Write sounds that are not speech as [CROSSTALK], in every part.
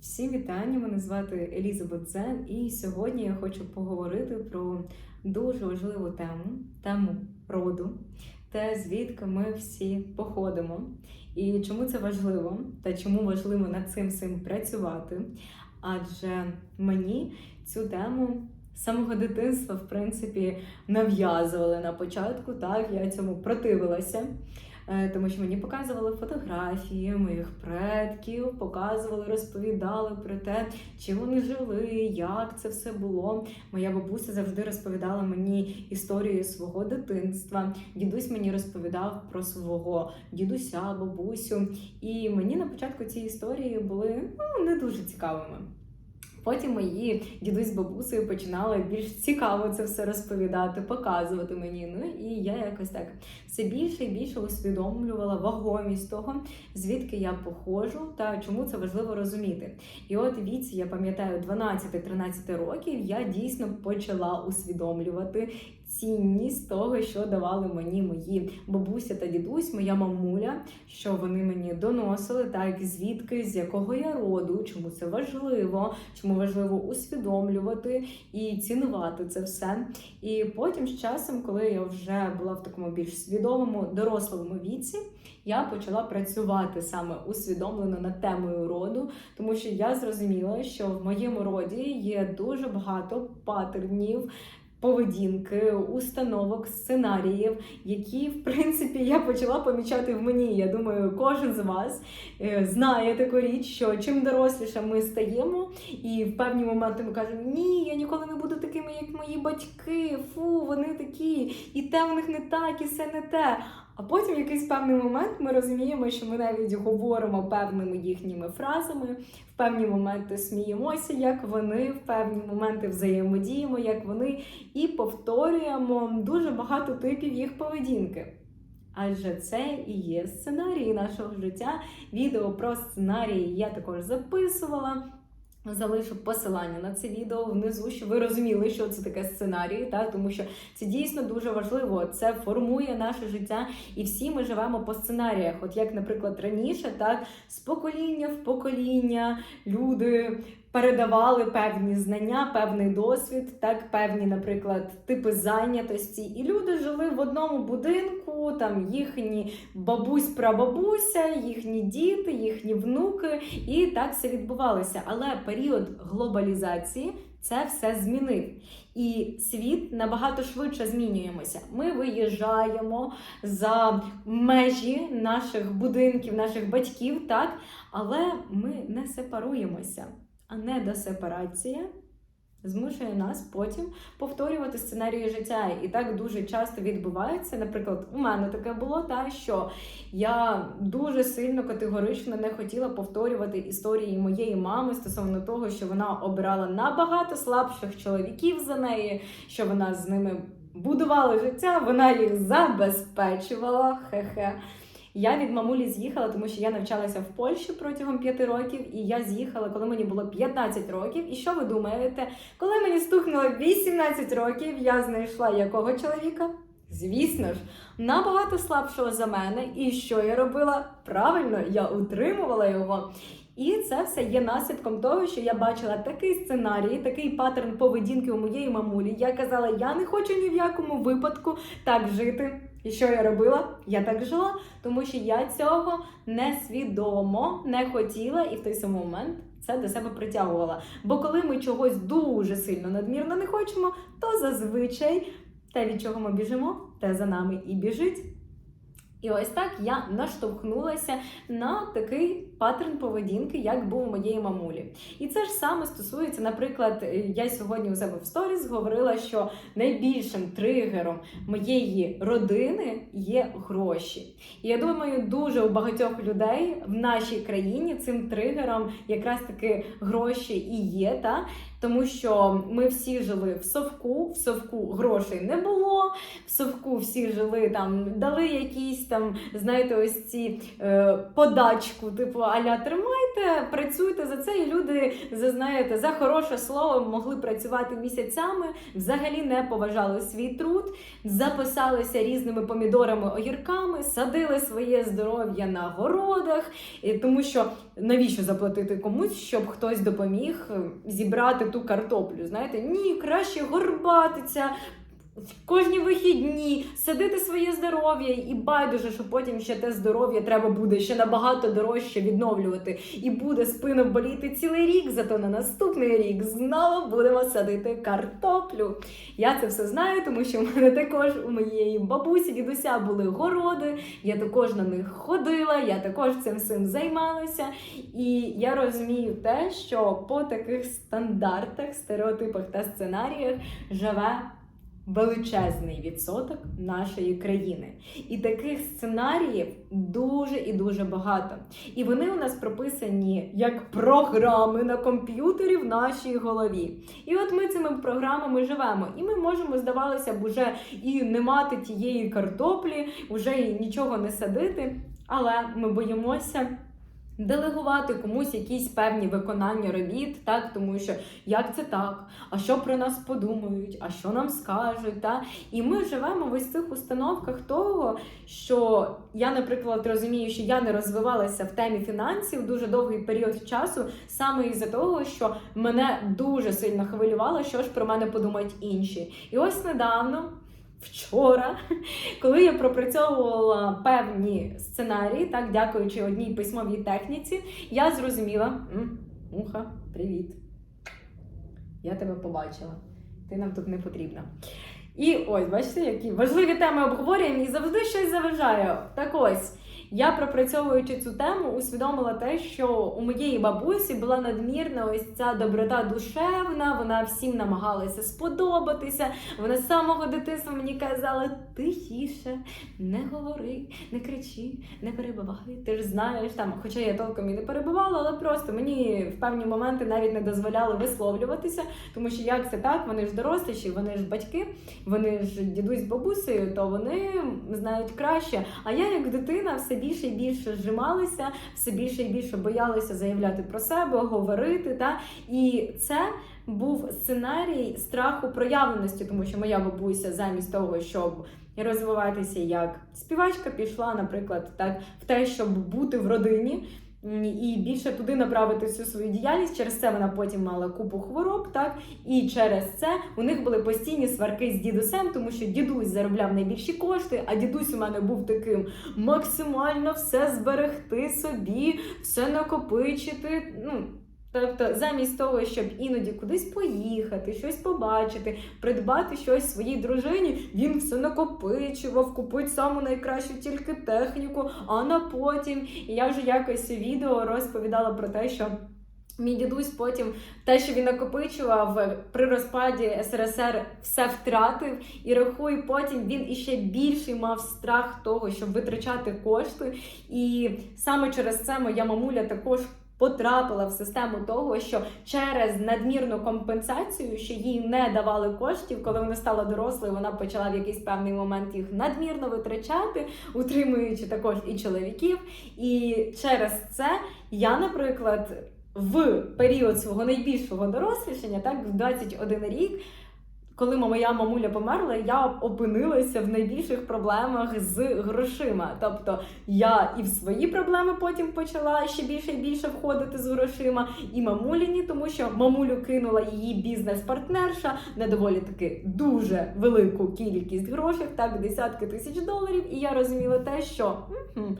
Всім вітання! Мене звати Елізабет Зен, і сьогодні я хочу поговорити про дуже важливу тему тему роду, те, звідки ми всі походимо, і чому це важливо, та чому важливо над цим всім працювати. Адже мені цю тему самого дитинства, в принципі, нав'язували на початку. Так, я цьому противилася. Е, Тому що мені показували фотографії моїх предків, показували, розповідали про те, чи вони жили, як це все було. Моя бабуся завжди розповідала мені історію свого дитинства. Дідусь мені розповідав про свого дідуся, бабусю. І мені на початку ці історії були ну, не дуже цікавими. Потім мої дідусь з бабусею починали більш цікаво це все розповідати, показувати мені. Ну і я якось так все більше і більше усвідомлювала вагомість того, звідки я походжу та чому це важливо розуміти. І от віці, я пам'ятаю, 12-13 років я дійсно почала усвідомлювати цінність того, що давали мені мої бабуся та дідусь, моя мамуля, що вони мені доносили, так звідки, з якого я роду, чому це важливо, чому важливо усвідомлювати і цінувати це все. І потім з часом, коли я вже була в такому більш свідомому, дорослому віці, я почала працювати саме усвідомлено над темою роду, тому що я зрозуміла, що в моєму роді є дуже багато патернів. Поведінки, установок, сценаріїв, які в принципі я почала помічати в мені. Я думаю, кожен з вас е, знає таку річ, що чим доросліше ми стаємо, і в певні моменти ми кажемо, ні, я ніколи не буду такими, як мої батьки. Фу, вони такі, і те в них не так, і все не те. А потім в якийсь певний момент ми розуміємо, що ми навіть говоримо певними їхніми фразами, в певні моменти сміємося, як вони, в певні моменти взаємодіємо, як вони, і повторюємо дуже багато типів їх поведінки. Адже це і є сценарії нашого життя. Відео про сценарії я також записувала. Залишу посилання на це відео внизу, щоб ви розуміли, що це таке сценарій, так? тому що це дійсно дуже важливо. Це формує наше життя, і всі ми живемо по сценаріях. От як, наприклад, раніше, так з покоління в покоління люди передавали певні знання, певний досвід, так, певні, наприклад, типи зайнятості. І люди жили в одному будинку, там їхні бабусь, прабабуся, їхні діти, їхні внуки, і так все відбувалося. Але період глобалізації. Це все змінив. І світ набагато швидше змінюємося. Ми виїжджаємо за межі наших будинків, наших батьків, так, але ми не сепаруємося. А недосепарація змушує нас потім повторювати сценарії життя. І так дуже часто відбувається. Наприклад, у мене таке було, та що я дуже сильно категорично не хотіла повторювати історії моєї мами стосовно того, що вона обирала набагато слабших чоловіків за неї, що вона з ними будувала життя, вона їх забезпечувала. Хе-хе. Я від мамулі з'їхала, тому що я навчалася в Польщі протягом п'яти років, і я з'їхала, коли мені було 15 років. І що ви думаєте? Коли мені стукнуло 18 років, я знайшла якого чоловіка? Звісно ж, набагато слабшого за мене. І що я робила? Правильно, я утримувала його. І це все є наслідком того, що я бачила такий сценарій, такий паттерн поведінки у моєї мамулі. Я казала, я не хочу ні в якому випадку так жити. І що я робила? Я так жила, тому що я цього несвідомо не хотіла і в той самий момент це до себе притягувала. Бо коли ми чогось дуже сильно надмірно не хочемо, то зазвичай те, від чого ми біжимо, те за нами і біжить. І ось так я наштовхнулася на такий паттерн поведінки, як був у моєї мамулі. І це ж саме стосується, наприклад, я сьогодні у себе в сторіс говорила, що найбільшим тригером моєї родини є гроші. І я думаю, дуже у багатьох людей в нашій країні цим тригером якраз таки гроші і є. Та? Тому що ми всі жили в совку, в совку грошей не було. В совку всі жили там, дали якісь там, знаєте, ось ці е, подачку, типу, аля тримайте, працюйте за це, і люди зазнаєте за хороше слово могли працювати місяцями, взагалі не поважали свій труд, записалися різними помідорами, огірками, садили своє здоров'я на городах, тому що навіщо заплатити комусь, щоб хтось допоміг зібрати ту картоплю? Знаєте, ні, краще горбатися. Кожні вихідні садити своє здоров'я і байдуже, що потім ще те здоров'я треба буде ще набагато дорожче відновлювати. І буде спина боліти цілий рік, зато на наступний рік знову будемо садити картоплю. Я це все знаю, тому що в мене також у моєї бабусі, дідуся були городи. Я також на них ходила, я також цим всім займалася. І я розумію те, що по таких стандартах, стереотипах та сценаріях живе величезний відсоток нашої країни. І таких сценаріїв дуже і дуже багато. І вони у нас прописані як програми на комп'ютері в нашій голові. І от ми цими програмами живемо. І ми можемо, здавалося б, уже і не мати тієї картоплі, вже і нічого не садити. Але ми боїмося. Делегувати комусь якісь певні виконання робіт, так тому що як це так? А що про нас подумають? А що нам скажуть? Та? І ми живемо в ось цих установках того, що я, наприклад, розумію, що я не розвивалася в темі фінансів дуже довгий період часу, саме із-за того, що мене дуже сильно хвилювало, що ж про мене подумають інші. І ось недавно. Вчора, [LAUGHS] коли я пропрацьовувала певні сценарії, так дякуючи одній письмовій техніці, я зрозуміла, муха, привіт. Я тебе побачила. Ти нам тут не потрібна. І ось, бачите, які важливі теми обговорюємо і завжди щось заважає. Так ось. Я пропрацьовуючи цю тему, усвідомила те, що у моєї бабусі була надмірна ось ця доброта душевна, вона всім намагалася сподобатися. Вона з самого дитинства мені казала: тихіше, не говори, не кричи, не перебивай. Ти ж знаєш там, хоча я толком і не перебивала, але просто мені в певні моменти навіть не дозволяли висловлюватися, тому що як це так, вони ж доросліші, вони ж батьки, вони ж дідусь з бабусею, то вони знають краще. А я, як дитина, все більше і більше зжималися, все більше і більше боялися заявляти про себе, говорити. Та? І це був сценарій страху проявленості, тому що моя бабуся, замість того, щоб розвиватися як співачка, пішла, наприклад, так в те, щоб бути в родині. І більше туди направити всю свою діяльність. Через це вона потім мала купу хвороб, так і через це у них були постійні сварки з дідусем, тому що дідусь заробляв найбільші кошти, а дідусь у мене був таким максимально все зберегти собі, все накопичити. Ну тобто, замість того, щоб іноді кудись поїхати, щось побачити, придбати щось своїй дружині, він все накопичував, купить саму найкращу тільки техніку, а на потім. І я вже якось відео розповідала про те, що. Мій дідусь потім те, що він накопичував при розпаді СРСР, все втратив і рахуй, потім він іще більший мав страх того, щоб витрачати кошти. І саме через це моя мамуля також. Потрапила в систему того, що через надмірну компенсацію, що їй не давали коштів, коли вона стала дорослою, вона почала в якийсь певний момент їх надмірно витрачати, утримуючи також і чоловіків. І через це я, наприклад, в період свого найбільшого дорослішання, так, в 21 рік, коли моя мамуля померла, я опинилася в найбільших проблемах з грошима. Тобто я і в свої проблеми потім почала ще більше і більше входити з грошима, і мамуліні, тому що мамулю кинула її бізнес-партнерша на доволі таки дуже велику кількість грошей, так, десятки тисяч доларів. І я розуміла те, що. «Мгм,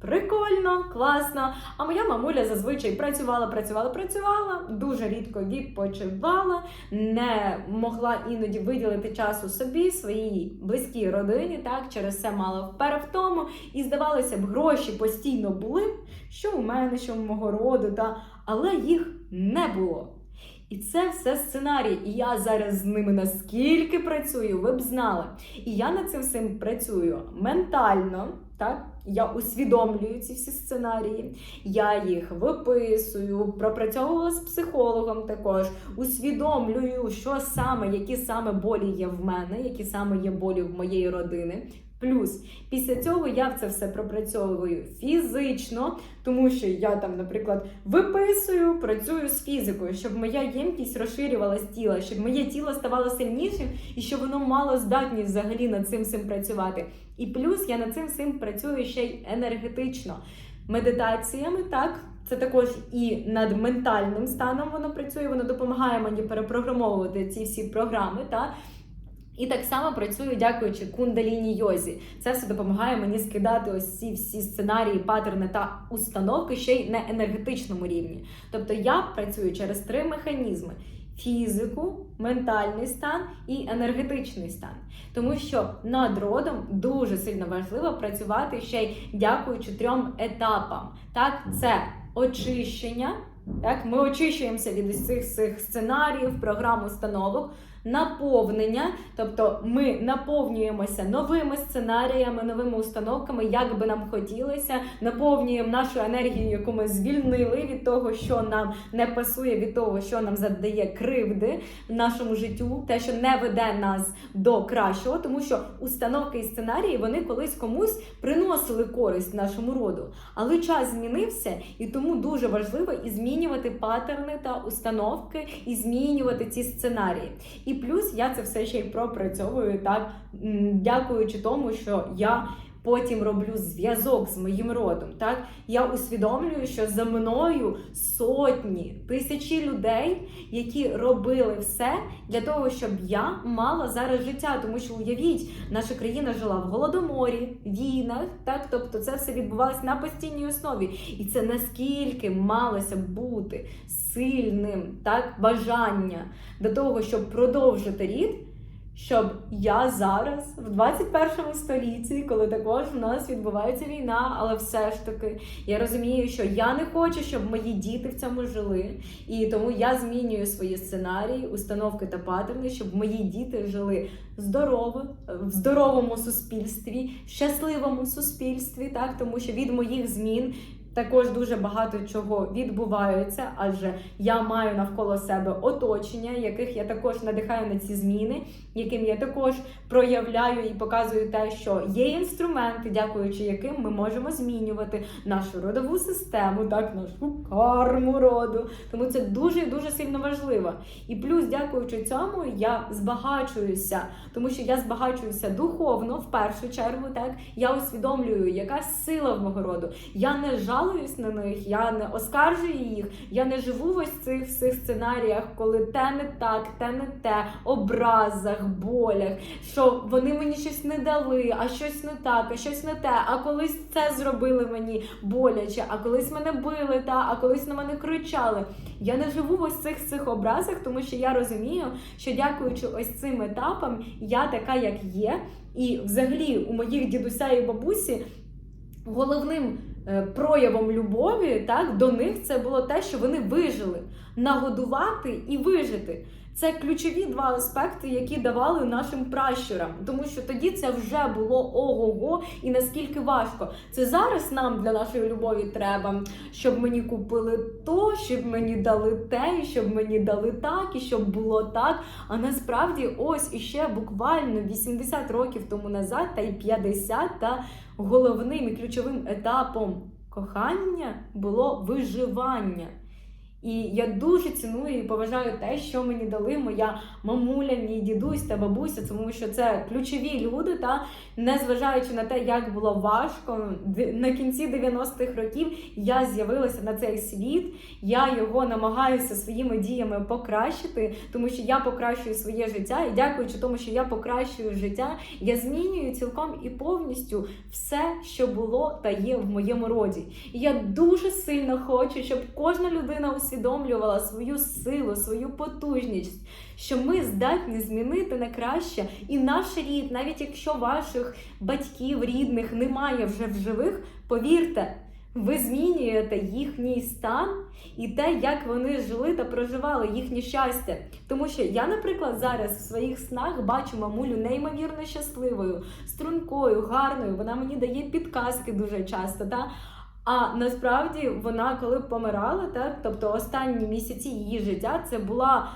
Прикольно, класно. А моя мамуля зазвичай працювала, працювала, працювала, дуже рідко відпочивала, не могла іноді виділити часу собі, своїй близькій родині. Так, через це мала перевтому. І здавалося б, гроші постійно були, що у мене, що у мого роду, та, але їх не було. І це все сценарій. І я зараз з ними наскільки працюю, ви б знали. І я над цим всім працюю ментально. Так, я усвідомлюю ці всі сценарії, я їх виписую, пропрацьовувала з психологом також, усвідомлюю, що саме, які саме болі є в мене, які саме є болі в моєї родини. Плюс після цього я це все пропрацьовую фізично, тому що я там, наприклад, виписую, працюю з фізикою, щоб моя ємкість розширювалась тіла, щоб моє тіло ставало сильнішим і щоб воно мало здатність взагалі над цим всім працювати. І плюс я над цим всім працюю ще й енергетично. Медитаціями, так, це також і над ментальним станом воно працює, воно допомагає мені перепрограмовувати ці всі програми. так. І так само працюю, дякуючи кундаліні йозі. Це все допомагає мені скидати ось ці всі сценарії, паттерни та установки ще й на енергетичному рівні. Тобто я працюю через три механізми: фізику, ментальний стан і енергетичний стан. Тому що над родом дуже сильно важливо працювати ще й дякуючи трьом етапам. Так, це очищення. Так, ми очищуємося від цих цих сценаріїв, програм, установок. Наповнення, тобто ми наповнюємося новими сценаріями, новими установками, як би нам хотілося, наповнюємо нашу енергію, яку ми звільнили від того, що нам не пасує, від того, що нам завдає кривди в нашому життю, те, що не веде нас до кращого, тому що установки і сценарії вони колись комусь приносили користь нашому роду. Але час змінився, і тому дуже важливо і змінювати паттерни та установки, і змінювати ці сценарії. І плюс я це все ще й пропрацьовую так, дякуючи тому, що я. Потім роблю зв'язок з моїм родом. Так я усвідомлюю, що за мною сотні тисячі людей, які робили все для того, щоб я мала зараз життя. Тому що уявіть, наша країна жила в голодоморі, війнах, так тобто це все відбувалося на постійній основі, і це наскільки малося бути сильним так бажання до того, щоб продовжити рід щоб я зараз, в 21 столітті, коли також в нас відбувається війна, але все ж таки я розумію, що я не хочу, щоб мої діти в цьому жили. І тому я змінюю свої сценарії, установки та паттерни, щоб мої діти жили здорово, в здоровому суспільстві, в щасливому суспільстві, так тому що від моїх змін також дуже багато чого відбувається, адже я маю навколо себе оточення, яких я також надихаю на ці зміни, яким я також проявляю і показую те, що є інструменти, дякуючи яким ми можемо змінювати нашу родову систему, так нашу карму роду. Тому це дуже дуже сильно важливо. І плюс, дякуючи цьому, я збагачуюся, тому що я збагачуюся духовно в першу чергу. Так я усвідомлюю, яка сила в мого роду. Я не жаль жалуюсь на них, я не оскаржую їх, я не живу в ось цих всіх сценаріях, коли те не так, те не те, образах, болях, що вони мені щось не дали, а щось не так, а щось не те. А колись це зробили мені боляче, а колись мене били, та а колись на мене кричали. Я не живу в ось цих цих образах, тому що я розумію, що дякуючи ось цим етапам, я така, як є. І взагалі у моїх дідуся і бабусі головним проявом любові так, до них це було те, що вони вижили, нагодувати і вижити. Це ключові два аспекти, які давали нашим пращурам, тому що тоді це вже було ого-го і наскільки важко. Це зараз нам для нашої любові треба, щоб мені купили то, щоб мені дали те, і щоб мені дали так, і щоб було так. А насправді, ось іще буквально 80 років тому назад, та й 50, та головним і ключовим етапом кохання було виживання. І я дуже ціную і поважаю те, що мені дали моя мамуля, мій дідусь та бабуся, тому що це ключові люди, та незважаючи на те, як було важко, на кінці 90-х років я з'явилася на цей світ. Я його намагаюся своїми діями покращити, тому що я покращую своє життя, і дякуючи тому, що я покращую життя, я змінюю цілком і повністю все, що було та є в моєму роді. І я дуже сильно хочу, щоб кожна людина у усвідомлювала свою силу, свою потужність, що ми здатні змінити на краще і наш рід, навіть якщо ваших батьків, рідних немає вже в живих, повірте. Ви змінюєте їхній стан і те, як вони жили та проживали їхнє щастя. Тому що я, наприклад, зараз в своїх снах бачу мамулю неймовірно щасливою, стрункою, гарною. Вона мені дає підказки дуже часто. Та? А насправді вона, коли помирала, так тобто останні місяці її життя, це була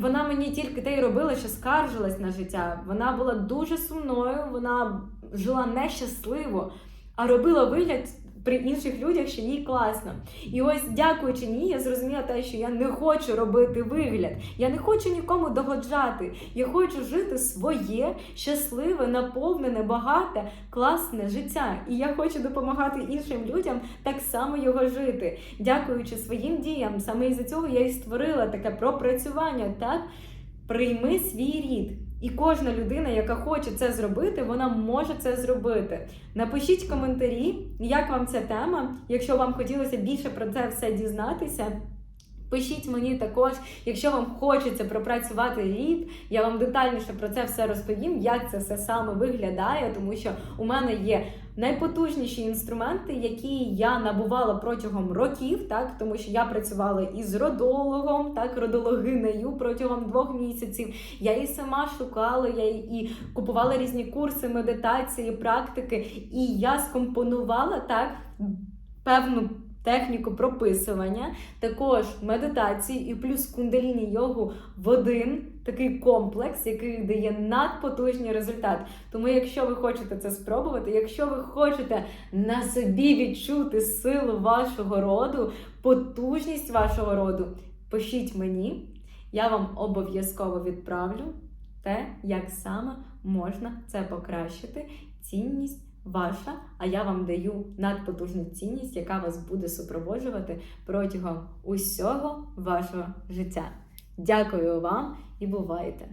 вона мені тільки те й робила, що скаржилась на життя. Вона була дуже сумною, вона жила нещасливо, а робила вигляд при інших людях, що їй класно. І ось, дякуючи ній, я зрозуміла те, що я не хочу робити вигляд. Я не хочу нікому догоджати. Я хочу жити своє щасливе, наповнене, багате, класне життя. І я хочу допомагати іншим людям так само його жити. Дякуючи своїм діям, саме із-за цього я і створила таке пропрацювання. Так, прийми свій рід. І кожна людина, яка хоче це зробити, вона може це зробити. Напишіть коментарі, як вам ця тема. Якщо вам хотілося більше про це все дізнатися. Пишіть мені також, якщо вам хочеться пропрацювати рід, я вам детальніше про це все розповім, як це все саме виглядає, тому що у мене є найпотужніші інструменти, які я набувала протягом років, так тому що я працювала із родологом, так родологинею протягом двох місяців. Я і сама шукала, я і купувала різні курси, медитації, практики, і я скомпонувала так певну. Техніку прописування, також медитації і плюс кундаліні йогу в один такий комплекс, який дає надпотужний результат. Тому, якщо ви хочете це спробувати, якщо ви хочете на собі відчути силу вашого роду, потужність вашого роду, пишіть мені, я вам обов'язково відправлю те, як саме можна це покращити. Цінність ваша, а я вам даю надпотужну цінність, яка вас буде супроводжувати протягом усього вашого життя. Дякую вам і бувайте!